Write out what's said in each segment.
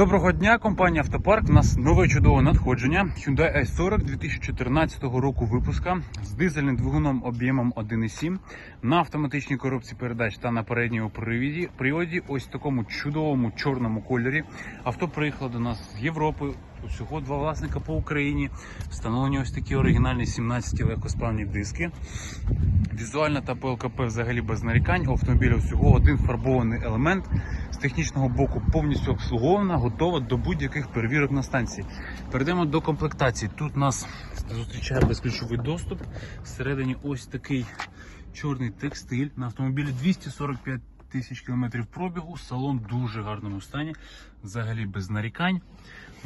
Доброго дня, компанія Автопарк. У нас нове чудове надходження. Hyundai i40 2014 року випуска з дизельним двигуном об'ємом 1,7 на автоматичній коробці передач та на передньому приводі. Ось в такому чудовому чорному кольорі. Авто приїхало до нас з Європи. Усього два власника по Україні. Встановлені ось такі оригінальні 17 легкосплавні диски. Візуально та по ЛКП взагалі без нарікань. У автомобіля всього один фарбований елемент. З технічного боку повністю обслугована, готова до будь-яких перевірок на станції. Перейдемо до комплектації. Тут нас зустрічає безключовий доступ. Всередині ось такий чорний текстиль. На автомобілі 245 тисяч кілометрів пробігу. Салон в дуже гарному стані, взагалі без нарікань.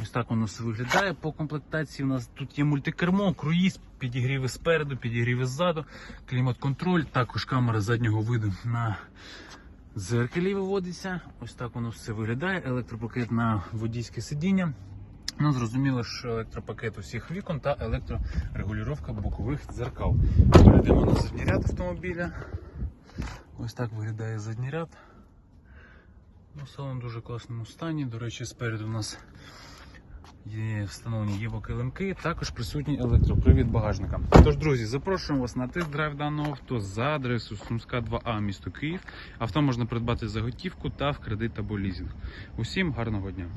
Ось так воно все виглядає. По комплектації у нас тут є мультикермо, круїз, підігріви спереду, підігріви ззаду, клімат-контроль, також камера заднього виду на дзеркалі виводиться. Ось так воно все виглядає. Електропакет на водійське сидіння. Ну, зрозуміло, що електропакет усіх вікон та електрорегулювання бокових дзеркал. Перейдемо на задній ряд автомобіля. Ось так виглядає задній ряд. Ну, салон в дуже класному стані. До речі, спереду у нас є встановлені євокилимки, також присутній електропривід багажника. Тож, друзі, запрошуємо вас на тест-драйв даного авто за адресою Сумська 2А, місто Київ. Авто можна придбати за готівку та в кредит або лізинг. Усім гарного дня!